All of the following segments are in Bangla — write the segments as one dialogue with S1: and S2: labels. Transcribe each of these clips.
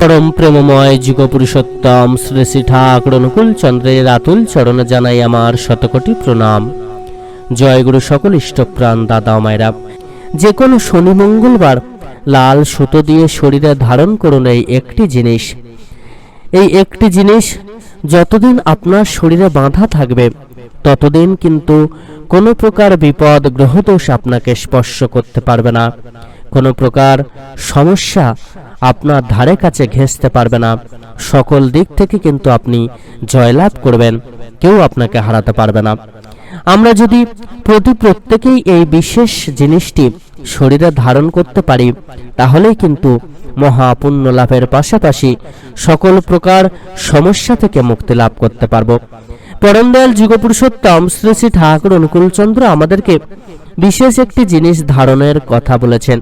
S1: পরম প্রেমময় যুগ পুরুষোত্তম শ্রী শ্রী ঠাকুর অনুকূল চন্দ্রের আতুল চরণে জানাই আমার শতকোটি প্রণাম। জয় গুরু সকল ইষ্টপ্রাণ দাদা মায়েরা। যে কোনো শনি মঙ্গলবার লাল সুতো দিয়ে শরীরে ধারণ করুন এই একটি জিনিস। এই একটি জিনিস যতদিন আপনার শরীরে বাঁধা থাকবে, ততদিন কিন্তু কোনো প্রকার বিপদ, গ্রহদোষ আপনাকে স্পর্শ করতে পারবে না। কোনো প্রকার সমস্যা আপনার ধারে কাছে ঘেঁষতে পারবে না। সকল দিক থেকে কিন্তু আপনি জয়লাভ করবেন, কেউ আপনাকে হারাতে পারবে না। আমরা যদি প্রতি প্রত্যেকেই এই বিশেষ জিনিসটি শরীরে ধারণ করতে পারি, তাহলেই কিন্তু মহাপুণ্য লাভের পাশাপাশি সকল প্রকার সমস্যা থেকে মুক্তি লাভ করতে পারব। পরম দয়াল যুগপুরুষোত্তম শ্রী শ্রী ঠাকুর অনুকূলচন্দ্র আমাদেরকে বিশেষ একটি জিনিস ধারণের কথা বলেছেন।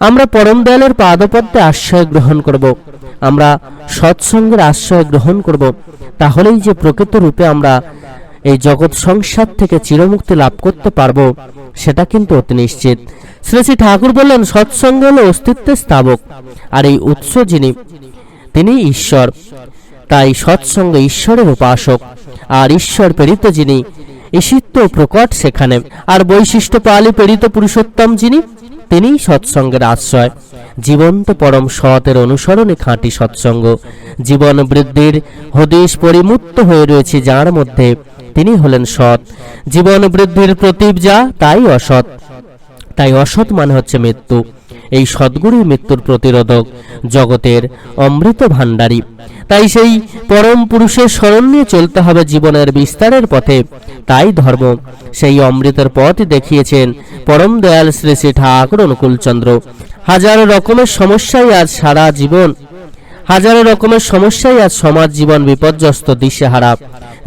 S1: আমরা পরম দয়ালের পাদপদ্মে আশ্রয় গ্রহণ করব। আমরা সৎসঙ্গের আশ্রয় গ্রহণ করব। তাহলেই যে প্রকৃত রূপে আমরা এই জগৎ সংসার থেকে চিরমুক্তি লাভ করতে পারব, সেটা কিন্তু অতি নিশ্চিত। শ্রী শ্রী ঠাকুর বললেন, সৎসঙ্গ হলো অস্তিত্বের স্থাবক আর এই উৎস যিনি, তিনি ঈশ্বর। তাই সৎসঙ্গ ঈশ্বরের উপাসক, আর ঈশ্বর প্রেরিত যিনি ঈশিত্ব প্রকট সেখানে। আর বৈশিষ্ট্য পালি প্রেরিত পুরুষোত্তম যিনি তিনি সৎসঙ্গের আশ্রয়। জীবন্ত পরম সতের অনুসরণে খাঁটি সৎসঙ্গ। জীবন বৃদ্ধির হদিশ পরিমুক্ত হয়ে রয়েছে যার মধ্যে তিনি হলেন সৎ। জীবন বৃদ্ধির প্রতীপ যা, তাই অসৎ। তাই অসৎ মানে হচ্ছে মৃত্যু। এই সদ্গুরুই মৃত্যুর প্রতিরোধক জগতের অমৃত ভাণ্ডারী। তাই সেই পরম পুরুষের স্মরণ নিয়ে চলতে হবে জীবনের বিস্তারের পথে। তাই ধর্ম সেই অমৃতের পথ দেখিয়েছেন পরম দয়াল শ্রী শ্রী ঠাকুর অনুকূলচন্দ্র। হাজারো রকমের সমস্যাই আজ সারা জীবন হাজারো রকমের সমস্যাই আজ সমাজ জীবন বিপর্যস্ত দিশেহারা।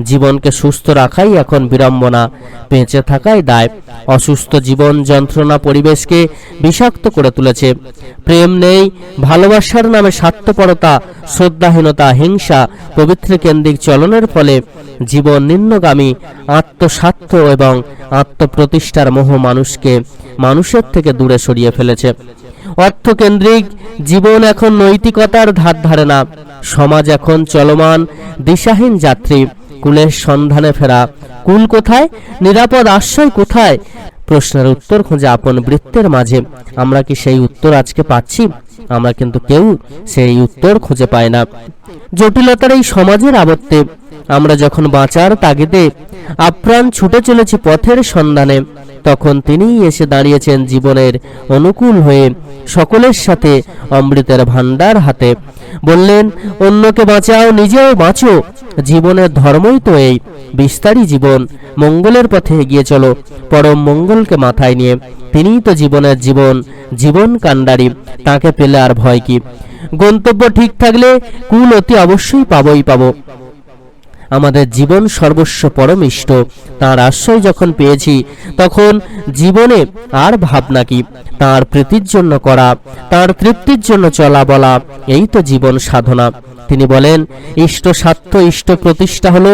S1: জীবনকে সুস্থ রাখাই এখন বিড়ম্বনা। বেঁচে থাকাই দায়। অসুস্থ জীবন যন্ত্রণা পরিবেশকে বিষাক্ত করে তুলেছে। প্রেম নেই, ভালোবাসার নামে স্বার্থপরতা, শ্রদ্ধাহীনতা, হিংসা, পবিত্র কেন্দ্রিক চলনের ফলে জীবন নিম্নগামী, আত্মস্বার্থ এবং আত্মপ্রতিষ্ঠার মোহ মানুষকে, মানুষের থেকে দূরে সরিয়ে ফেলেছে। অর্থকেন্দ্রিক জীবন এখন নৈতিকতার ধার ধারে না। সমাজ এখন চলমান, দিশাহীন যাত্রী। কুলের সন্ধানে ফেরা। কুল কোথায়? নিরাপদ আশ্রয় কোথায়? প্রশ্নের উত্তর খুঁজে আপন বৃত্তের মাঝে। আমরা কি সেই উত্তর আজকে পাচ্ছি? আমরা কিন্তু কেউ সেই উত্তর খুঁজে পাই না। জটিলতার এই সমাজের আবর্তে আমরা যখন বাঁচার তাগিদে আপ্রাণ ছুটে চলেছি পথের সন্ধানে, তখন তিনিই এসে দাঁড়িয়েছেন জীবনের অনুকূল হয়ে সকলের সাথে অমৃতের ভাণ্ডার হাতে। বললেন, অন্যকে বাঁচাও, নিজেও বাঁচো। জীবনের ধর্মই তো এই, বিস্তারী জীবন। মঙ্গলের পথে এগিয়ে চলো, পরম মঙ্গলকে মাথায় নিয়ে। তিনিই তো জীবনের জীবন জীবন কাণ্ডারি, তাকে পেলে আর ভয় কি। গন্তব্য ঠিক থাকলে কুল অতি অবশ্যই পাবই পাবো। আমাদের জীবন সর্বস্ব পরম ইষ্ট তাঁর আশ্রয় যখন পেয়েছি, তখন জীবনে আর ভাবনা কি? তাঁর প্রীতির জন্য করা, তাঁর তৃপ্তির জন্য চলা বলা, এই তো জীবন সাধনা। তিনি বলেন, ইষ্ট স্বার্থ ইষ্ট প্রতিষ্ঠা হলো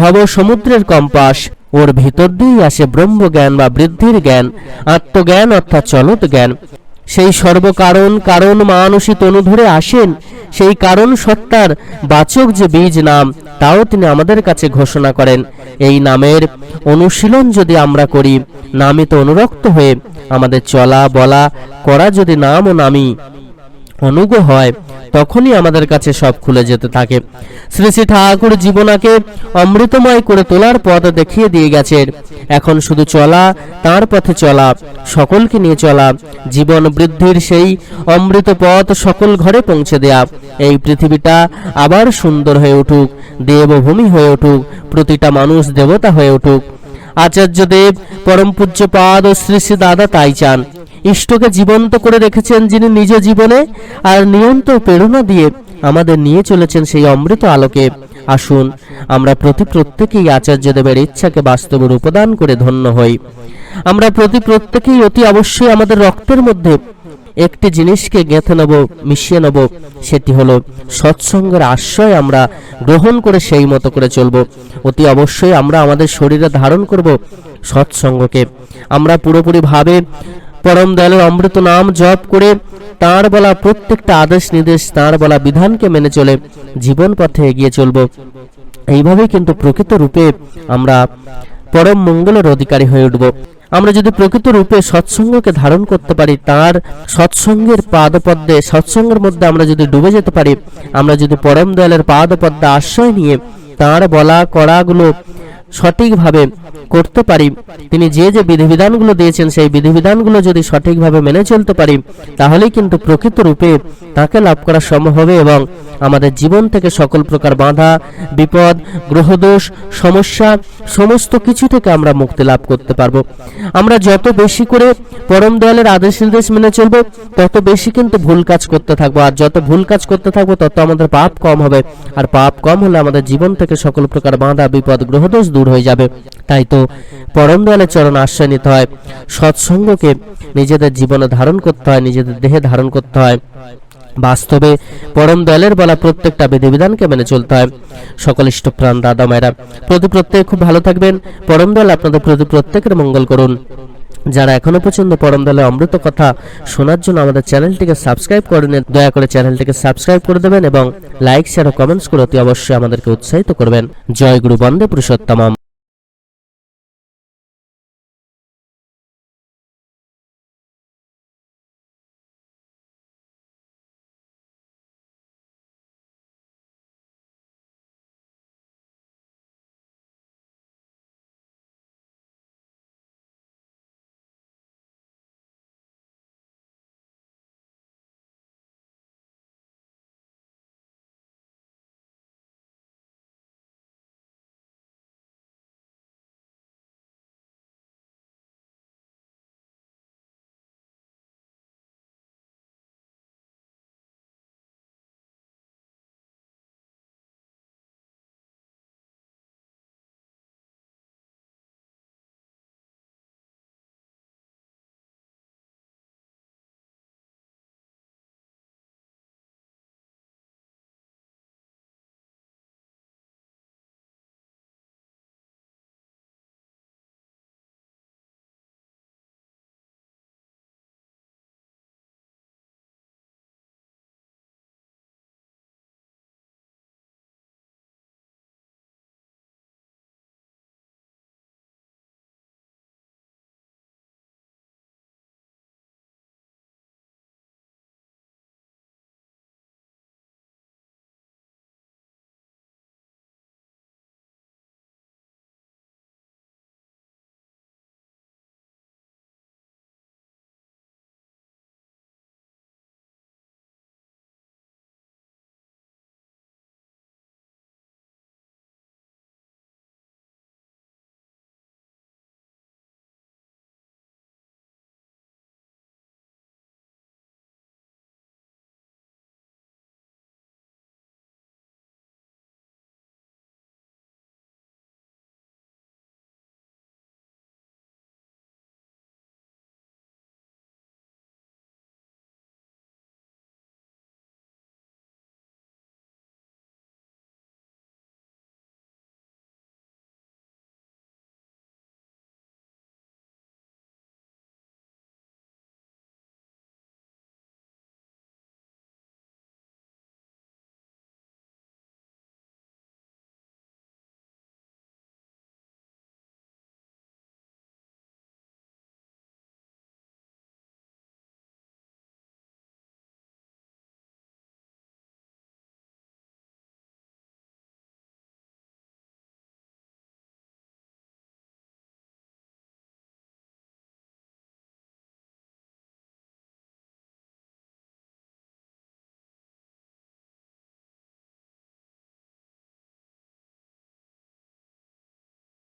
S1: ভব সমুদ্রের কম্পাস। ওর ভিতর দিয়েই আসে ব্রহ্মজ্ঞান বা বৃদ্ধির জ্ঞান, আত্মজ্ঞান অর্থাৎ চলত জ্ঞান। সেই সর্বকারণ, কারণ মানুষই তনু ধরে আসেন, সেই কারণ সত্তার বাচক যে বীজ নাম তাও তিনি আমাদের কাছে ঘোষণা করেন, এই নামের অনুশীলন যদি আমরা করি নামিত অনুরক্ত হয়ে আমাদের চলা বলা, করা যদি নাম ও নামি অনুগ হয়, তখনই আমাদের কাছে সব খুলে যেতে থাকে। শ্রী শ্রী ঠাকুর জীবনাকে অমৃতময় করে তোলার পথ দেখিয়ে দিয়ে গেছেন। এখন শুধু চলা, তার পথে চলা, সকলকে নিয়ে চলা, জীবন বৃদ্ধির সেই অমৃত পথ সকল ঘরে পৌঁছে দেয়া। এই পৃথিবীটা আবার সুন্দর হয়ে উঠুক, দেবভূমি হয়ে উঠুক, প্রতিটা মানুষ দেবতা হয়ে উঠুক। আচার্য দেব পরম পূজ্যপাদ ও শ্রী শ্রী দাদা তাই চান। ইষ্টকে জীবন্ত করে রেখেছেন যিনি নিজ জীবনে আর নিয়ন্ত প্রেরণা দিয়ে আমাদের নিয়ে চলেছেন সেই অমৃত আলোকে। আসুন, আমরা প্রতি প্রত্যেকেই আচার্যদেবের ইচ্ছাকে বাস্তবে রূপদান করে ধন্য হই। আমরা প্রতি প্রত্যেকেই অতি অবশ্যই আমাদের রক্তের মধ্যে একটি জিনিসকে গেঁথে নেব, মিশিয়ে নেব, সেটি হলো সৎসঙ্গের আশ্রয় আমরা গ্রহণ করে সেই মতো করে চলব। অতি অবশ্যই আমরা আমাদের শরীরে ধারণ করব সৎসঙ্গকে। আমরা পুরোপুরিভাবে পরম দয়ালের অমৃত নাম জপ করে তাঁর বলা প্রত্যেকটা আদেশ নির্দেশ, তাঁর বলা বিধানকে মেনে চলে জীবন পথে এগিয়ে চলব। এইভাবেই কিন্তু প্রকৃত রূপে আমরা পরম মঙ্গলের অধিকারী হয়ে উঠব। আমরা যদি প্রকৃত রূপে সৎসঙ্গকে ধারণ করতে পারি, তার সৎসঙ্গের পাদপদ্মে, সৎসঙ্গের মধ্যে আমরা যদি ডুবে যেতে পারি, আমরা যদি পরম দয়ালের পাদপদ্মে আশ্রয় নিয়ে তার বলা করাগুলো সঠিকভাবে করতে পারি। তিনি যে যে বিধিবিধানগুলো দিয়েছেন, সেই বিধিবিধানগুলো যদি সঠিকভাবে মেনে চলতে পারি, তাহলেই কিন্তু প্রকৃত রূপে তাকে লাভ করা সম্ভব হবে এবং আমাদের জীবন থেকে সকল প্রকার বাধা, বিপদ, গ্রহদোষ, সমস্যা, সমস্ত কিছু থেকে আমরা মুক্তি লাভ করতে পারব। আমরা যত বেশি করে পরম দয়ালের আদেশ নির্দেশ মেনে চলবো, তত বেশি কিন্তু ভুল কাজ করতে থাকব। আর যত ভুল কাজ করতে থাকব, তত আমাদের পাপ কম হবে। আর পাপ কম হলে আমাদের জীবন থেকে সকল প্রকার বাধা, বিপদ, গ্রহদোষ দূর হয়ে যাবে। তাই তো পরম দয়ালের চরণ আশ্রয় নিতে হয়। সৎসঙ্গকে নিজেদের জীবনে ধারণ করতে হয়, নিজেদের দেহে ধারণ করতে হয়। বাস্তবে পরম দয়ালের বলা প্রত্যেকটা বিধিবিধানকে মেনে চলতে হয়। সকল ইষ্টপ্রাণ দাদা, মায়েরা প্রতি প্রত্যেক খুব ভালো থাকবেন। পরম দয়াল আপনাদের প্রতি প্রত্যেকের মঙ্গল করুন। যারা এখনও পর্যন্ত পরম দলে অমৃত কথা শোনার জন্য আমাদের চ্যানেলটিকে সাবস্ক্রাইব করে করেন দয়া করে চ্যানেলটিকে সাবস্ক্রাইব করে দেবেন এবং লাইক শেয়ার ও কমেন্টস করে অতি অবশ্যই আমাদেরকে উৎসাহিত করবেন। জয় গুরু বন্দে পুরুষোত্তমম।